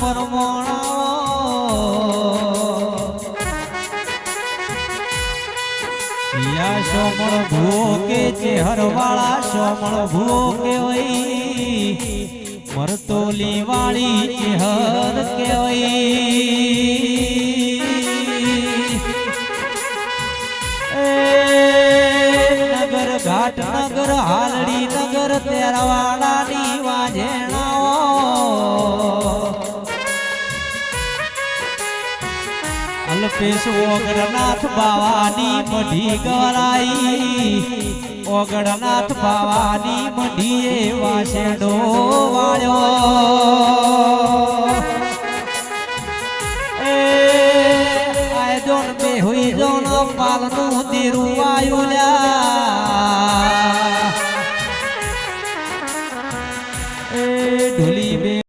પરમોણાવો યા સોમળ ભૂ કે છે હરવાળા સોમળ ભૂ કેવાય? મરતોલી વાળી ચેહર કેવાય? નગર ઘાટ નગર હાલડી નગર તેરવાળા અલ્પેશ ઓગણનાથ બાવાની મઢી ગરાઈ ઓગણનાથ બાવાની મઢીએ વાસેડો વાળ્યો. ઢોલી બે